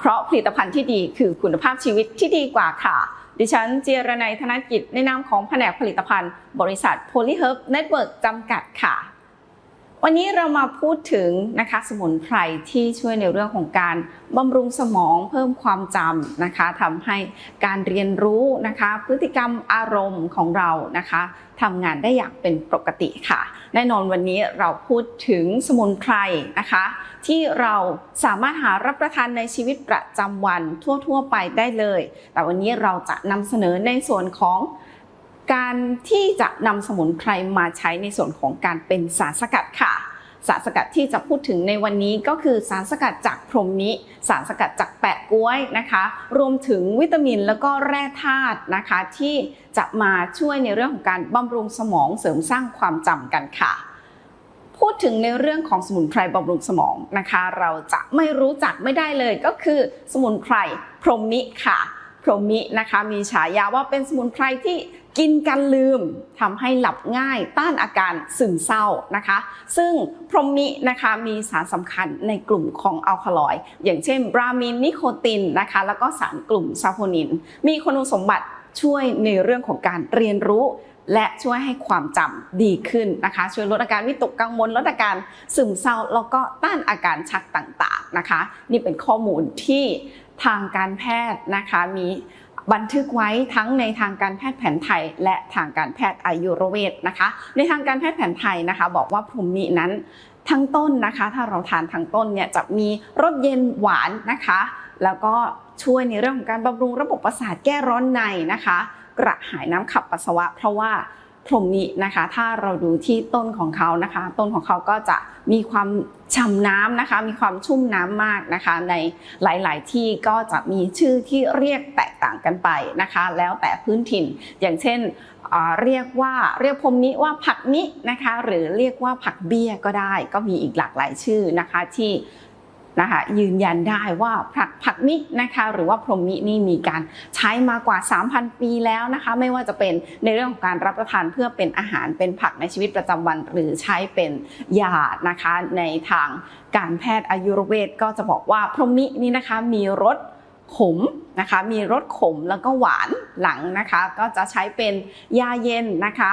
เพราะผลิตภัณฑ์ที่ดีคือคุณภาพชีวิตที่ดีกว่าค่ะ ดิฉันเจยรนัยธนกิจในนามของแผนกผลิตภัณฑ์ บริษัท Polyherb Network จำกัดค่ะ วันนี้เรามาพูดถึงนะคะสมุนไพรที่ช่วยในเรื่องของการบำรุงสมองเพิ่มความจำนะคะทำให้การเรียนรู้นะคะ พฤติกรรมอารมณ์ของเรานะคะทำงานได้อย่างเป็นปกติค่ะ แน่นอนวันนี้เราพูดถึงสมุนไพรนะคะ ที่เราสามารถหารับประทานในชีวิตประจำวันทั่ว ๆ ไปได้เลย แต่วันนี้เราจะนำเสนอในส่วนของ การที่จะนำสมุนไพรมาใช้ในส่วนของการเป็นสารสกัดค่ะ สารสกัดที่จะพูดถึงในวันนี้ก็คือสารสกัดจากพรหมนิสารสกัดจากแปะกล้วยนะคะ รวมถึงวิตามินแล้วก็แร่ธาตุนะคะ ที่จะมาช่วยในเรื่องของการบำรุงสมองเสริมสร้างความจำกันค่ะพูดถึงในเรื่องของสมุนไพรบำรุงสมองนะคะ เราจะไม่รู้จักไม่ได้เลยก็คือสมุนไพรพรหมนิค่ะ พรหมินะคะ มีฉายาว่าเป็นสมุนไพรที่ กินกันลืมทำให้หลับง่ายต้านอาการซึมเศร้านะคะ ซึ่งพรหมินะคะมีสารสำคัญในกลุ่มของอัลคาลอยด์อย่างเช่นบรามีนนิโคตินนะคะแล้วก็สารกลุ่มซาโพนิน มีคุณสมบัติช่วยในเรื่องของการเรียนรู้ และช่วยให้ความจำดีขึ้นนะคะ ช่วยลดอาการวิตกกังวลลดอาการซึมเศร้า แล้วก็ต้านอาการชักต่างๆนะคะ นี่เป็นข้อมูลที่ทางการแพทย์นะคะมี บันทึกไว้ทั้งในทางการแพทย์แผนไทย และทางการแพทย์อายุรเวทนะคะ ในทางการแพทย์แผนไทยนะคะ บอกว่าพรหมนินั้นทั้งต้นนะคะ ถ้าเราทานทั้งต้นเนี่ยจะมีรสเย็นหวานนะคะ แล้วก็ช่วยในเรื่องของการบำรุงระบบประสาทแก้ร้อนในนะคะ กระหายน้ำขับปัสสาวะ เพราะว่า พรมนินะคะ ถ้าเราดูที่ต้นของเขานะคะ ต้นของเขาก็จะมีความฉ่ำน้ำนะคะ มีความชุ่มน้ำมากนะคะ ในหลาย ๆ ที่ก็จะมีชื่อที่เรียกแตกต่างกันไปนะคะ แล้วแต่พื้นถิ่น อย่างเช่นเรียกว่าเรียกพรมนิว่าผักนินะคะ หรือเรียกว่าผักเบี้ยก็ได้ ก็มีอีกหลากหลายชื่อนะคะที่ นะคะยืนยันได้ว่าผักผักมินะคะหรือว่าพรหมมินี่มีการใช้มากว่า 3,000 ปีแล้วนะคะไม่ว่าจะเป็นในเรื่องของการรับประทานเพื่อเป็นอาหารเป็นผักในชีวิตประจำวัน หรือใช้เป็นยานะคะในทางการแพทย์อายุรเวทก็จะบอกว่าพรหมมินี่นะคะมีรสขมนะคะมีรสขมแล้วก็หวานหลังนะคะก็จะใช้เป็นยาเย็นนะคะ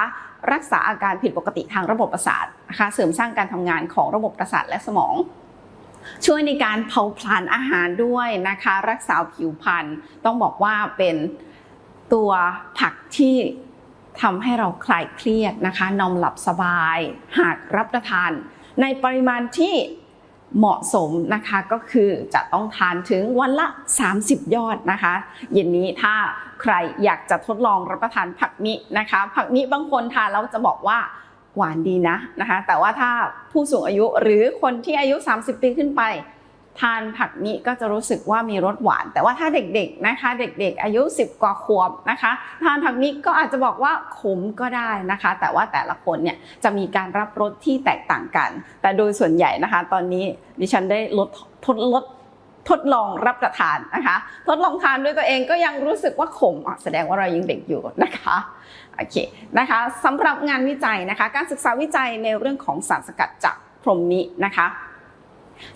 รักษาอาการผิดปกติทางระบบประสาทนะคะเสริมสร้างการทำงานของระบบประสาทและสมอง ช่วยในการเผาผลาญอาหารด้วยนะคะ รักษาผิวพรรณต้องบอกว่าเป็นตัวผักที่ทำให้เราคลายเครียดนะคะนอนหลับสบาย หากรับประทาน ในปริมาณที่เหมาะสมนะคะก็คือจะต้องทานถึงวันละ 30 ยอดนะคะเย็นนี้ถ้าใครอยากจะทดลองรับประทานผักมินะคะ ผักมิบางคนทานแล้วจะบอกว่า หวานดีนะนะคะแต่ว่าถ้าผู้สูงอายุหรือคนที่อายุ 30 ปีขึ้นไป ทานผักนี้ก็จะรู้สึกว่ามีรสหวาน แต่ว่าถ้าเด็กๆนะคะเด็กๆ อายุ 10 กว่าขวบนะคะทานผักนี้ก็อาจจะบอกว่าขมก็ได้นะคะ แต่ว่าแต่ละคนเนี่ยจะมีการรับรสที่แตกต่างกัน แต่โดยส่วนใหญ่นะคะ ตอนนี้ดิฉันได้ลดทดลด ทดลองรับประทานนะคะ ทดลองทานด้วยตัวเองก็ยังรู้สึกว่าขมอะแสดงว่าเรายังเด็กอยู่นะคะโอเคนะคะสำหรับงานวิจัยนะคะ การศึกษาวิจัยในเรื่องของสารสกัดจากพรหมนินะคะ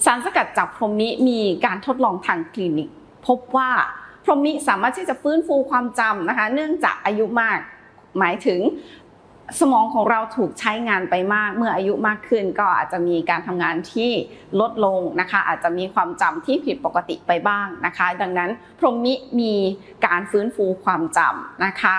สารสกัดจากพรหมนิมีการทดลองทางคลินิก พบว่าพรหมนิสามารถที่จะฟื้นฟูความจำนะคะ เนื่องจากอายุมากหมายถึง สมองของเราถูกใช้งานไปมาก เมื่ออายุมากขึ้นก็อาจจะมีการทำงานที่ลดลงนะคะ อาจจะมีความจำที่ผิดปกติไปบ้างนะคะ ดังนั้นพรหมิมีการฟื้นฟูความจำนะคะ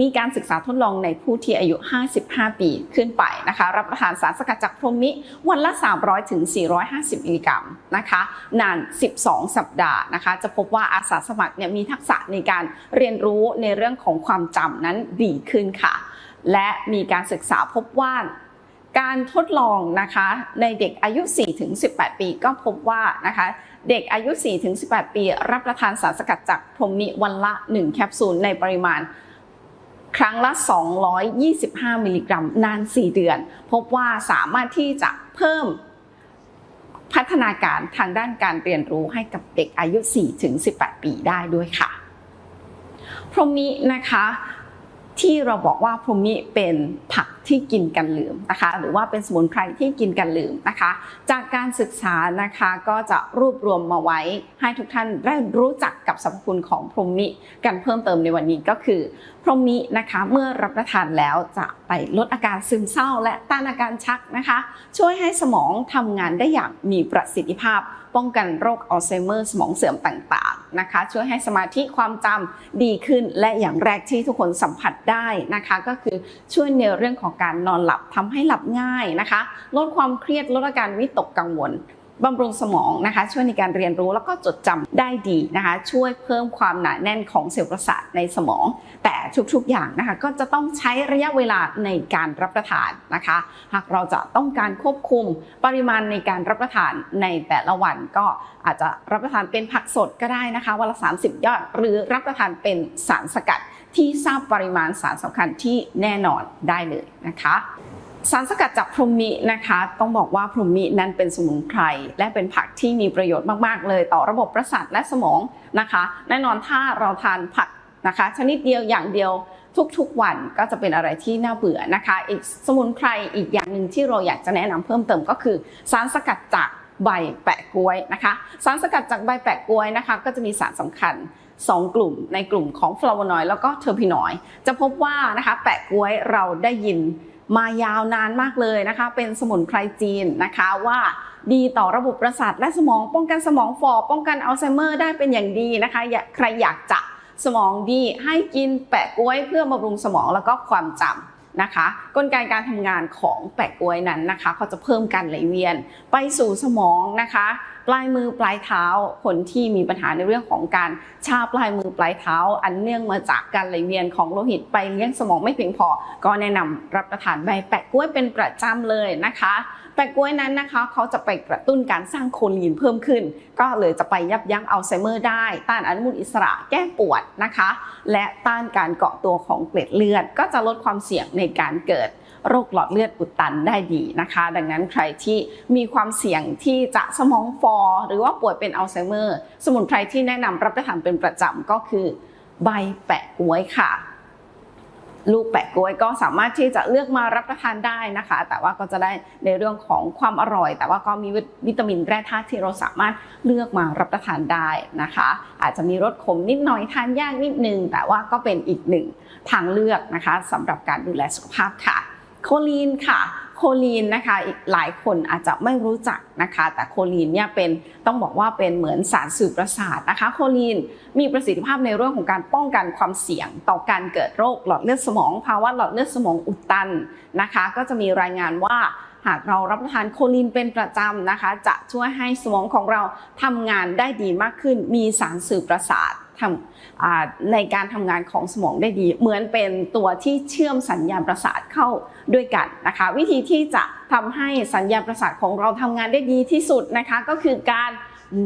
มีการศึกษาทดลองในผู้ที่อายุ 55 ปีขึ้นไปนะคะ รับประทานสารสกัดจากพรหมิวันละ 300ถึง450 มิลลิกรัมนะคะ นาน 12 สัปดาห์นะคะ จะพบว่าอาสาสมัครเนี่ยมีทักษะในการเรียนรู้ในเรื่องของความจำนั้นดีขึ้นค่ะ และมีการศึกษาพบว่าการทดลองนะคะในเด็กอายุ 4-18 ปีก็พบว่านะคะเด็กอายุ 4-18 ปี รับประทานสารสกัดจากพรหมนิวันละ 1 แคปซูลในปริมาณ ครั้งละ 225 มิลลิกรัม นาน 4 เดือน พบว่าสามารถที่จะเพิ่มพัฒนาการทางด้านการเรียนรู้ให้กับเด็กอายุ 4-18 ปีได้ด้วยค่ะ พรหมนินะคะ ที่เราบอกว่าพรหมนิเป็นผัก ที่กินกันลืมนะคะ หรือว่าเป็นสมุนไพรที่กินกันลืมนะคะ จากการศึกษานะคะก็จะรวบรวมมาไว้ให้ทุกท่านได้รู้จักกับสรรพคุณของพรหมิกันเพิ่มเติมในวันนี้ก็คือ พรหมินะคะเมื่อรับประทานแล้วจะไปลดอาการซึมเศร้า และต้านอาการชักนะคะ ช่วยให้สมองทำงานได้อย่างมีประสิทธิภาพ ป้องกันโรคอัลไซเมอร์สมองเสื่อมต่างๆนะคะ ช่วยให้สมาธิความจำดีขึ้นและอย่างแรกที่ทุกคนสัมผัสได้นะคะ ก็คือช่วยในเรื่องของการนอนหลับทำให้หลับง่ายนะคะ ลดความเครียดลดอาการวิตกกังวลบำรุงสมองนะคะ ช่วยในการเรียนรู้แล้วก็จดจำได้ดีนะคะ ช่วยเพิ่มความหนาแน่นของเซลล์ประสาทในสมอง แต่ทุกๆอย่างนะคะ ก็จะต้องใช้ระยะเวลาในการรับประทานนะคะ หากเราจะต้องการควบคุมปริมาณในการรับประทานในแต่ละวันก็อาจจะรับประทานเป็นผักสดก็ได้นะคะวันละ30 ยอด หรือรับประทานเป็นสารสกัด ที่ทราบปริมาณสารสำคัญที่แน่นอนได้เลยนะคะสารสกัดจากพรหมินะคะ ต้องบอกว่าพรหมินั้นเป็นสมุนไพรและเป็นผักที่มีประโยชน์มาก ๆ เลยต่อระบบประสาทและสมองนะคะ แน่นอนถ้าเราทานผักนะคะ ชนิดเดียวอย่างเดียวทุกๆวันก็จะเป็นอะไรที่น่าเบื่อนะคะ อีกสมุนไพรอีกอย่างหนึ่งที่เราอยากจะแนะนำเพิ่มเติมก็คือ สารสกัดจากใบแปะกล้วยนะคะ สารสกัดจากใบแปะกล้วยนะคะ ก็จะมีสารสำคัญ 2 กลุ่มในกลุ่มของฟลาโวนอยด์แล้วก็เทอร์พินอยด์จะพบว่านะคะแปะกล้วยเราได้ยินมายาวนานมากเลยนะคะ เป็นสมุนไพรจีนนะคะว่าดีต่อระบบประสาทและสมองป้องกันสมองฝ่อป้องกันอัลไซเมอร์ได้เป็นอย่างดีนะคะ ใครอยากจะสมองดีให้กินแปะกล้วยเพื่อบำรุงสมองแล้วก็ความจำนะคะ กลไกการทำงานของแปะกล้วยนั้นนะคะเขาจะเพิ่มการไหลเวียนไปสู่สมองนะคะ ปลายมือปลายเท้า คนที่มีปัญหาในเรื่องของการชาปลายมือปลายเท้า อันเนื่องมาจากการไหลเวียนของโลหิตไปเลี้ยงสมองไม่เพียงพอ ก็แนะนำรับประทานใบแปะกล้วยเป็นประจำเลยนะคะ แปะกล้วยนั้นนะคะเขาจะไปกระตุ้นการสร้างโคลีนเพิ่มขึ้น ก็เลยจะไปยับยั้งอัลไซเมอร์ได้ ต้านอนุมูลอิสระแก้ปวดนะคะ และต้านการเกาะตัวของเกล็ดเลือด ก็จะลดความเสี่ยงในการเกิด โรคหลอดเลือดอุดตันได้ดีนะคะ ดังนั้นใครที่มีความเสี่ยงที่จะสมองฟอ หรือว่าป่วยเป็นอัลไซเมอร์ สมุนไพรที่แนะนำรับประทานเป็นประจำก็คือ ใบแปะกล้วยค่ะลูกแปะกล้วยก็สามารถที่จะเลือกมารับประทานได้นะคะ แต่ว่าก็จะได้ในเรื่องของความอร่อย แต่ว่าก็มีวิตามินแร่ธาตุที่เราสามารถเลือกมารับประทานได้นะคะ อาจจะมีรสขมนิดหน่อยทานยากนิดนึง แต่ว่าก็เป็นอีกหนึ่งทางเลือกนะคะสำหรับการดูแลสุขภาพค่ะ โคลีนค่ะโคลีนนะคะอีกหลายคนอาจจะไม่รู้จักนะคะ แต่โคลีนเนี่ยเป็นต้องบอกว่าเป็นเหมือนสารสื่อประสาทนะคะ โคลีนมีประสิทธิภาพในเรื่องของการป้องกันความเสี่ยง ต่อการเกิดโรคหลอดเลือดสมองภาวะหลอดเลือดสมองอุดตันนะคะ ก็จะมีรายงานว่าหากเรารับประทานโคลีนเป็นประจำนะคะ จะช่วยให้สมองของเราทำงานได้ดีมากขึ้น มีสารสื่อประสาท ทำในการทำงานของสมองได้ดี เหมือนเป็นตัวที่เชื่อมสัญญาณประสาทเข้าด้วยกันนะคะ วิธีที่จะทำให้สัญญาณประสาทของเราทำงานได้ดีที่สุดนะคะ ก็คือการ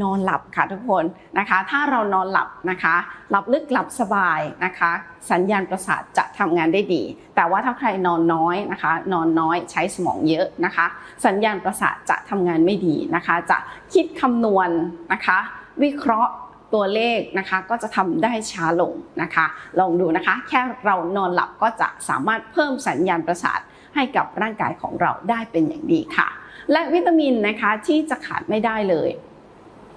นอนหลับค่ะทุกคนนะคะ ถ้าเรานอนหลับนะคะหลับลึกหลับสบายนะคะ สัญญาณประสาทจะทำงานได้ดี แต่ว่าถ้าใครนอนน้อยนะคะ นอนน้อยใช้สมองเยอะนะคะ สัญญาณประสาทจะทำงานไม่ดีนะคะ จะคิดคำนวณนะคะ วิเคราะห์ ตัวเลขนะคะก็จะทำได้ช้าลงนะคะ ลองดูนะคะ แค่เรานอนหลับก็จะสามารถเพิ่มสัญญาณประสาทให้กับร่างกายของเราได้เป็นอย่างดีค่ะ และวิตามินนะคะที่จะขาดไม่ได้เลย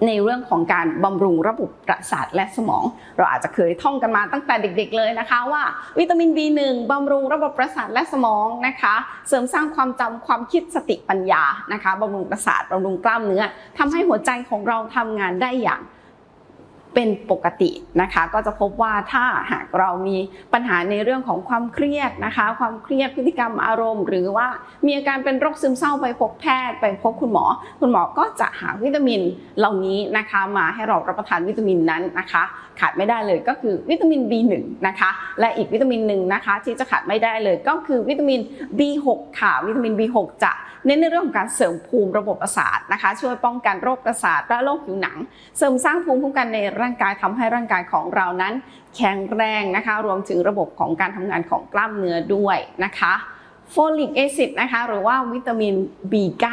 ในเรื่องของการบำรุงระบบประสาทและสมอง เราอาจจะเคยท่องกันมาตั้งแต่เด็กๆเลยนะคะ ว่าวิตามิน B1 บำรุงระบบประสาทและสมองนะคะ เสริมสร้างความจำความคิดสติปัญญานะคะบำรุงประสาทบำรุงกล้ามเนื้อทำให้หัวใจของเราทำงานได้อย่าง เป็นปกตินะคะ ก็จะพบว่าถ้าหากเรามีปัญหาในเรื่องของความเครียดนะคะ ความเครียดพฤติกรรมอารมณ์ หรือว่ามีอาการเป็นโรคซึมเศร้าไปพบแพทย์ ไปพบคุณหมอ คุณหมอก็จะหาวิตามินเหล่านี้นะคะ มาให้เรารับประทานวิตามินนั้นนะคะ ขาดไม่ได้เลยก็คือวิตามิน B1 นะคะ และอีกวิตามินหนึ่งนะคะที่จะขาดไม่ได้เลยก็คือวิตามิน B6 ค่ะวิตามิน B6 จะเน้นในเรื่องของการเสริมภูมิระบบประสาทนะคะ ช่วยป้องกันโรคประสาทและโรคผิวหนัง เสริมสร้างภูมิคุ้มกันในร่างกายทำให้ร่างกายของเรานั้น แข็งแรงนะคะ รวมถึงระบบของการทำงานของกล้ามเนื้อด้วยนะคะโฟลิกแอซิดนะคะหรือว่าวิตามิน B9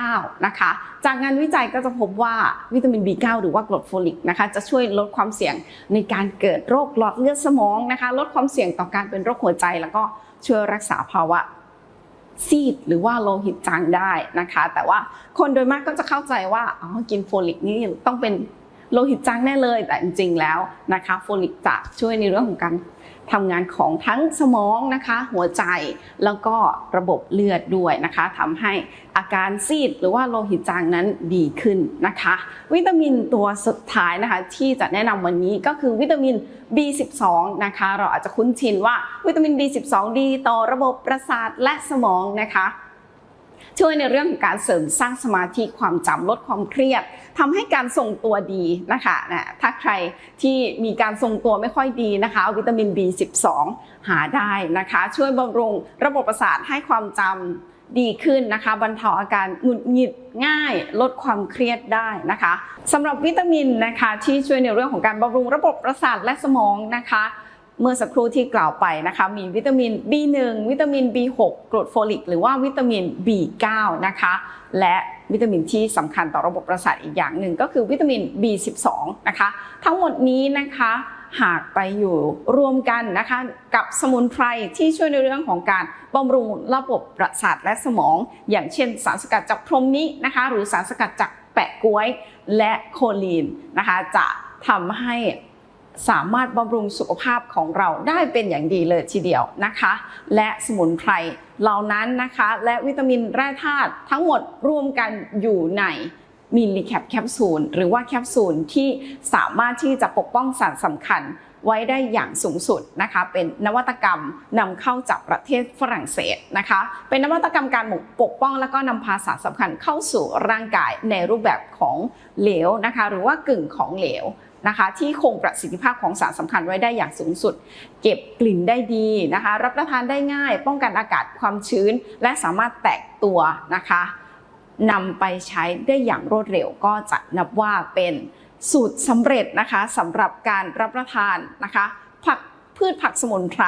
นะคะ จากงานวิจัยก็จะพบว่าวิตามิน B9 หรือว่ากรดโฟลิกนะคะจะช่วยลดความเสี่ยงในการเกิดโรคหลอดเลือดสมองนะคะลดความเสี่ยงต่อการเป็นโรคหัวใจ แล้วก็ช่วยรักษาภาวะซีดหรือว่าโลหิตจางได้นะคะ แต่ว่าคนโดยมากก็จะเข้าใจว่าอ๋อกินโฟลิกนี่ต้องเป็น โลหิตจางแน่เลย แต่จริงๆแล้วนะคะโฟลิกจะช่วยในเรื่องของการทำงานของทั้งสมองนะคะ หัวใจแล้วก็ระบบเลือดด้วยนะคะทำให้อาการซีดหรือว่าโลหิตจางนั้นดีขึ้นนะคะ วิตามินตัวสุดท้ายนะคะที่จะแนะนำวันนี้ก็คือวิตามิน B12 นะคะ เราอาจจะคุ้นชินว่าวิตามิน B12 ดีต่อระบบประสาทและสมองนะคะ ช่วยในเรื่องของการเสริมสร้างสมาธิความจำลดความเครียดทำให้การทรงตัวดีนะคะนะถ้าใครที่มีการทรงตัวไม่ค่อยดีนะคะวิตามิน B12 หาได้นะคะ ช่วยบำรุงระบบประสาทให้ความจำดีขึ้นนะคะบรรเทาอาการหงุดหงิดง่าย ลดความเครียดได้นะคะสำหรับวิตามินนะคะที่ช่วยในเรื่องของการบำรุงระบบประสาทและสมองนะคะ เมื่อสักครู่ที่กล่าวไปนะคะ มีวิตามิน B1 วิตามิน B6 กรดโฟลิก หรือว่าวิตามิน B9 นะคะ และวิตามินที่สำคัญต่อระบบประสาทอีกอย่างหนึ่งก็คือวิตามิน B12 นะคะ ทั้งหมดนี้นะคะหากไปอยู่รวมกันนะคะกับสมุนไพรที่ช่วยในเรื่องของการบำรุงระบบประสาทและสมอง อย่างเช่นสารสกัดจากพรหมนี้นะคะหรือสารสกัดจากแปะกล้วยและโคลีนนะคะจะทำให้ สามารถบำรุงสุขภาพของเราได้เป็นอย่างดีเลยทีเดียวนะคะ และสมุนไพรเหล่านั้นนะคะ และวิตามินแร่ธาตุทั้งหมดรวมกันอยู่ในมิลลิแคปแคปซูลหรือว่าแคปซูลที่สามารถที่จะปกป้องสารสำคัญไว้ได้อย่างสูงสุดนะคะ เป็นนวัตกรรมนำเข้าจากประเทศฝรั่งเศสนะคะ เป็นนวัตกรรมการปกป้องแล้วก็นำพาสารสำคัญเข้าสู่ร่างกายในรูปแบบของเหลวนะคะ หรือว่ากึ่งของเหลว นะคะที่คงประสิทธิภาพของสารสำคัญไว้ได้อย่างสูงสุด เก็บกลิ่นได้ดีนะคะ รับประทานได้ง่าย ป้องกันอากาศความชื้น และสามารถแตกตัวนะคะนำไปใช้ได้อย่างรวดเร็วก็จะนับว่าเป็นสูตรสำเร็จนะคะสำหรับการรับประทานนะคะผักพืชผักสมุนไพร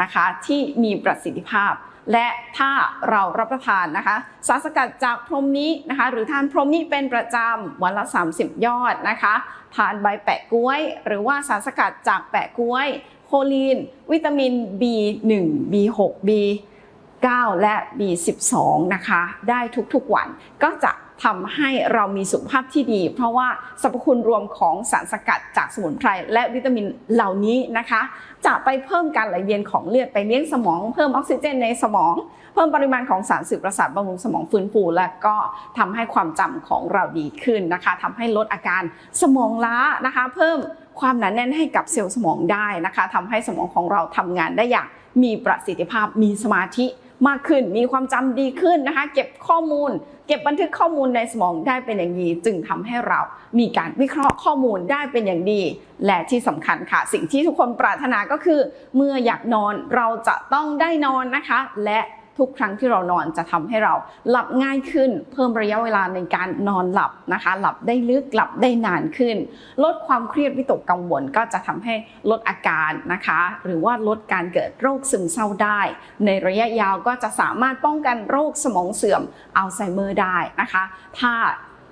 นะคะที่มีประสิทธิภาพ และถ้าเรารับประทานนะคะสารสกัดจากพรมนี้นะคะ หรือทานพรมนี้เป็นประจำวันละ 30 ยอดนะคะ ทานใบแปะกล้วย หรือว่าสารสกัดจากแปะกล้วย โคลีน วิตามิน B1 B6 B9 และ B12 นะคะ ได้ทุกๆวันก็จะ ทำให้เรามีสุขภาพที่ดี เพราะว่าสรรพคุณรวมของสารสกัดจากสมุนไพรและวิตามินเหล่านี้นะคะ จะไปเพิ่มการไหลเวียนของเลือดไปเลี้ยงสมอง เพิ่มออกซิเจนในสมอง เพิ่มปริมาณของสารสื่อประสาทบำรุงสมองฟื้นฟู และก็ทำให้ความจำของเราดีขึ้นนะคะทำให้ลดอาการสมองล้านะคะ เพิ่มความหนาแน่นให้กับเซลล์สมองได้นะคะทำให้สมองของเราทำงานได้อย่างมีประสิทธิภาพมีสมาธิ มากขึ้น มีความจำดีขึ้นนะคะ เก็บข้อมูล เก็บบันทึกข้อมูลในสมองได้เป็นอย่างดีจึงทำให้เรามีการวิเคราะห์ข้อมูลได้เป็นอย่างดี และที่สำคัญค่ะ สิ่งที่ทุกคนปรารถนาก็คือ เมื่ออยากนอนเราจะต้องได้นอนนะคะ และ ทุกครั้งที่เรานอนจะทำให้เราหลับง่ายขึ้น เพิ่มระยะเวลาในการนอนหลับนะคะ หลับได้ลึกหลับได้นานขึ้น ลดความเครียดวิตกกังวลก็จะทำให้ลดอาการนะคะ หรือว่าลดการเกิดโรคซึมเศร้าได้ ในระยะยาวก็จะสามารถป้องกันโรคสมองเสื่อมอัลไซเมอร์ได้นะคะ ถ้า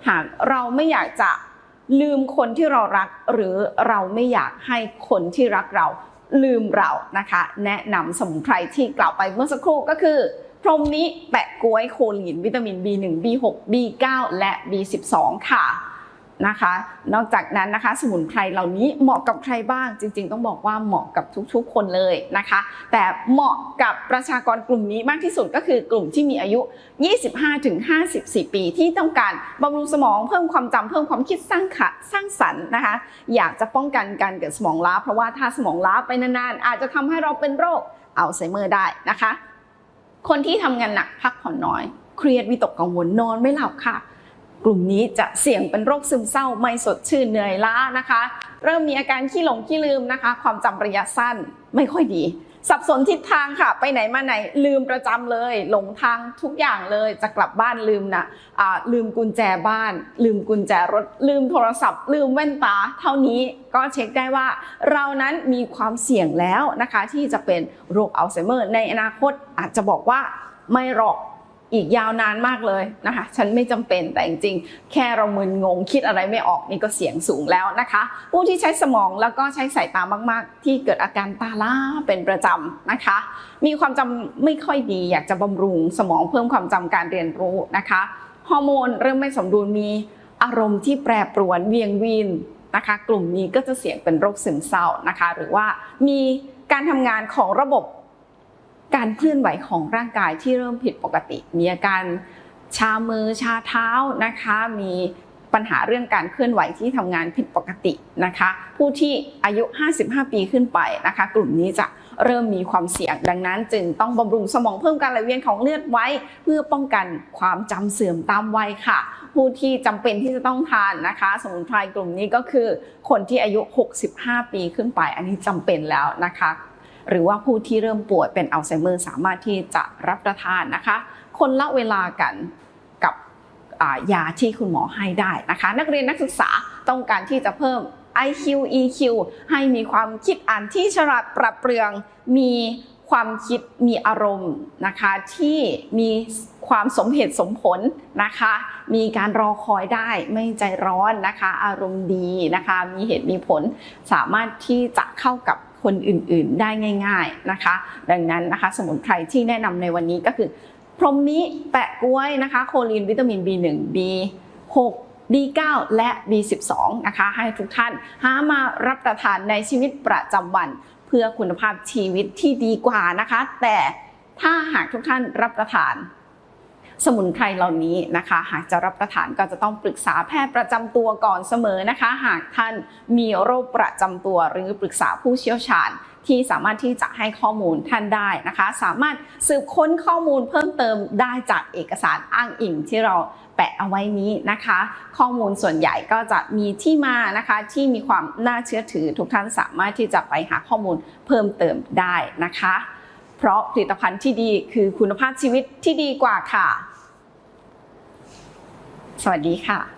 หากเราไม่อยากจะลืมคนที่เรารักหรือเราไม่อยากให้คนที่รักเรา ลืมเรานะคะ แนะนำสมุนไพรที่กล่าวไปเมื่อสักครู่ก็คือ พรมนี้แปะกล้วยโคลีนวิตามิน B1 B6 B9 และ B12 ค่ะ นะคะ นอกจากนั้นนะคะ สมุนไพรเหล่านี้เหมาะกับใครบ้าง จริง ๆ ต้องบอกว่าเหมาะกับทุกๆ คนเลยนะคะ แต่เหมาะกับประชากรกลุ่มนี้มากที่สุดก็คือกลุ่มที่มีอายุ 25-54 ปีที่ต้องการบำรุงสมองเพิ่มความจำเพิ่มความคิดสร้างขะสร้างสรรค์นะคะ อยากจะป้องกันการเกิดสมองล้า เพราะว่าถ้าสมองล้าไปนานๆ อาจจะทำให้เราเป็นโรคอัลไซเมอร์ได้นะคะ คนที่ทำงานหนักพักผ่อนน้อย เครียดวิตกกังวลนอนไม่หลับค่ะ กลุ่มนี้จะเสี่ยงเป็นโรคซึมเศร้าไม่สดชื่นเหนื่อยล้านะคะ เริ่มมีอาการขี้หลงขี้ลืมนะคะ ความจำระยะสั้นไม่ค่อยดี สับสนทิศทางค่ะ ไปไหนมาไหนลืมประจำเลย หลงทางทุกอย่างเลย จะกลับบ้านลืมนะอ่าลืมกุญแจบ้าน ลืมกุญแจรถ ลืมโทรศัพท์ ลืมแว่นตา เท่านี้ก็เช็คได้ว่า เรานั้นมีความเสี่ยงแล้วนะคะ ที่จะเป็นโรคอัลไซเมอร์ในอนาคตอาจจะบอกว่าไม่หรอก อีกยาวนานมากเลยนะคะ ฉันไม่จำเป็นแต่จริงๆ แค่เรามึนงงคิดอะไรไม่ออกนี่ก็เสียงสูงแล้วนะคะ ผู้ที่ใช้สมองแล้วก็ใช้สายตามาก ๆ ที่เกิดอาการตาล้าเป็นประจำนะคะ มีความจำไม่ค่อยดี อยากจะบำรุงสมองเพิ่มความจำการเรียนรู้นะคะฮอร์โมนเริ่มไม่สมดุลมีอารมณ์ที่แปรปรวนเวียงวีนนะคะ กลุ่มนี้ก็จะเสี่ยงเป็นโรคซึมเศร้านะคะ หรือว่ามีการทำงานของระบบ การเคลื่อนไหวของร่างกายที่เริ่มผิดปกติ มีอาการชามือชาเท้านะคะ มีปัญหาเรื่องการเคลื่อนไหวที่ทำงานผิดปกตินะคะ ผู้ที่อายุ 55 ปีขึ้นไปนะคะ กลุ่มนี้จะเริ่มมีความเสี่ยงดังนั้น จึงต้องบำรุงสมองเพิ่มการไหลเวียนของเลือดไว้ เพื่อป้องกันความจำเสื่อมตามวัยค่ะ ผู้ที่จำเป็นที่จะต้องทานนะคะ สมุนไพรกลุ่มนี้ก็คือ คนที่อายุ 65 ปีขึ้นไป อันนี้จำเป็นแล้วนะคะ หรือว่าผู้ที่เริ่มป่วยเป็นอัลไซเมอร์สามารถที่จะรับประทานนะคะ คนละเวลากันกับยาที่คุณหมอให้ได้นะคะ นักเรียนนักศึกษาต้องการที่จะเพิ่ม IQ EQ ให้มีความคิดอ่านที่ฉลาดปรับเปลือง มีความคิดมีอารมณ์นะคะที่มีความสมเหตุสมผลนะคะ มีการรอคอยได้ไม่ใจร้อนนะคะ อารมณ์ดีนะคะ มีเหตุมีผลสามารถที่จะเข้ากับ คนอื่นๆได้ง่าย ๆนะคะ ดังนั้นนะคะสมุนไพรที่แนะนำในวันนี้ก็คือพรหมมิแปะกล้วยนะคะโคลีนวิตามิน B1 B6 D9 และ B12 นะคะ ให้ทุกท่านหามารับประทานในชีวิตประจำวัน เพื่อคุณภาพชีวิตที่ดีกว่านะคะ แต่ถ้าหากทุกท่านรับประทาน สมุนไพรเหล่านี้นะคะ หากจะรับประทานก็จะต้องปรึกษาแพทย์ประจำตัวก่อนเสมอนะคะ หากท่านมีโรคประจำตัวหรือปรึกษาผู้เชี่ยวชาญที่สามารถที่จะให้ข้อมูลท่านได้นะคะ สามารถสืบค้นข้อมูลเพิ่มเติมได้จากเอกสารอ้างอิงที่เราแปะเอาไว้นี้นะคะ ข้อมูลส่วนใหญ่ก็จะมีที่มานะคะที่มีความน่าเชื่อถือทุกท่านสามารถที่จะไปหาข้อมูลเพิ่มเติมได้นะคะ เพราะผลิตภัณฑ์ที่ดีคือคุณภาพชีวิตที่ดีกว่าค่ะ สวัสดีค่ะ